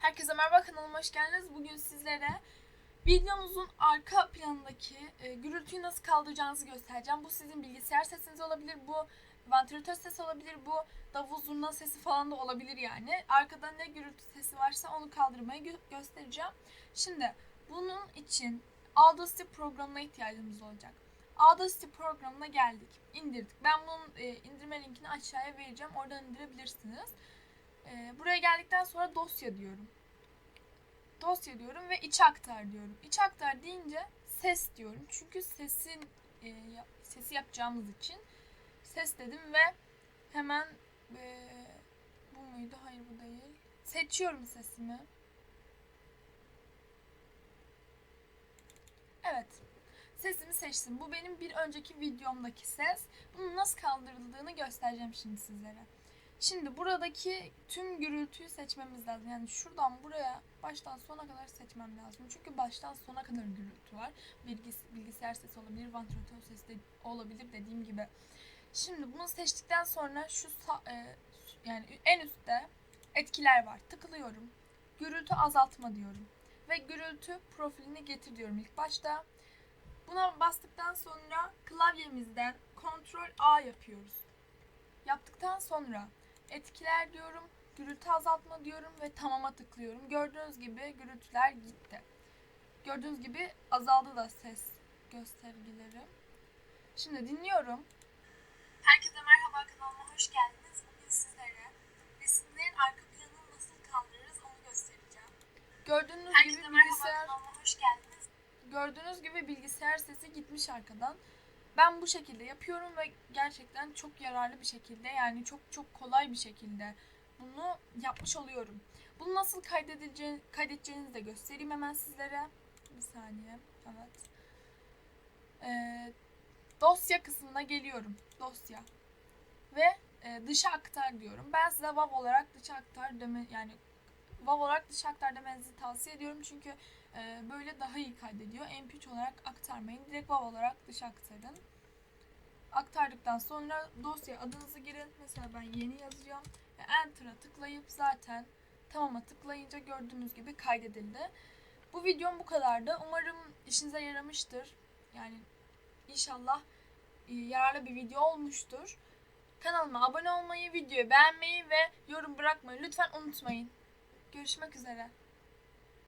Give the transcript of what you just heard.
Herkese merhaba kanalıma hoş geldiniz. Bugün sizlere videomuzun arka planındaki e, gürültüyü nasıl kaldıracağınızı göstereceğim. Bu sizin bilgisayar sesiniz olabilir, bu vantilatör sesi olabilir, bu davul zurna sesi falan da olabilir yani. Arkada ne gürültü sesi varsa onu kaldırmayı gö- göstereceğim. Şimdi bunun için Audacity programına ihtiyacımız olacak. Audacity programına geldik, indirdik. Ben bunun e, indirme linkini aşağıya vereceğim. Oradan indirebilirsiniz. Ee, buraya geldikten sonra dosya diyorum. Dosya diyorum ve iç aktar diyorum. İç aktar deyince ses diyorum. Çünkü sesin e, sesi yapacağımız için ses dedim ve hemen e, bu muydu? Hayır bu değil. Seçiyorum sesimi. Evet. Sesimi seçtim. Bu benim bir önceki videomdaki ses. Bunun nasıl kaldırıldığını göstereceğim şimdi sizlere. Şimdi buradaki tüm gürültüyü seçmemiz lazım. Yani şuradan buraya baştan sona kadar seçmem lazım. Çünkü baştan sona kadar gürültü var. Bilgis bilgisayar sesi olabilir, vantilatör sesi de olabilir dediğim gibi. Şimdi bunu seçtikten sonra şu e, yani en üstte etkiler var. Tıklıyorum. Gürültü azaltma diyorum. Ve gürültü profilini getir diyorum ilk başta. Buna bastıktan sonra klavyemizden Ctrl A yapıyoruz. Yaptıktan sonra etkiler diyorum, gürültü azaltma diyorum ve tamama tıklıyorum. Gördüğünüz gibi gürültüler gitti. Gördüğünüz gibi azaldı da ses göstergeleri. Şimdi dinliyorum. Herkese merhaba kanalıma hoş geldiniz. Bugün sizlere resimlerin arka planını nasıl kaldırırız onu göstereceğim. Gördüğünüz gibi bilgisayar hoş geldiniz. Gördüğünüz gibi bilgisayar sesi gitmiş arkadan. Ben bu şekilde yapıyorum ve gerçekten çok yararlı bir şekilde yani çok çok kolay bir şekilde bunu yapmış oluyorum. Bunu nasıl kaydedeceğini, kaydedeceğinizi de göstereyim hemen sizlere. Bir saniye. Evet. Ee, dosya kısmına geliyorum. Dosya. Ve e, dışa aktar diyorum. Ben size WAV olarak dışa aktar deme yani WAV olarak dışa aktar demenizi tavsiye ediyorum. Çünkü e, böyle daha iyi kaydediyor. MP3 olarak aktarmayın. Direkt WAV olarak dışa aktarın. Aktardıktan sonra dosya adınızı girin. Mesela ben yeni yazacağım. Ve Enter'a tıklayıp zaten tamama tıklayınca gördüğünüz gibi kaydedildi. Bu videom bu kadardı. Umarım işinize yaramıştır. Yani inşallah e, yararlı bir video olmuştur. Kanalıma abone olmayı, videoyu beğenmeyi ve yorum bırakmayı lütfen unutmayın. Görüşmek üzere.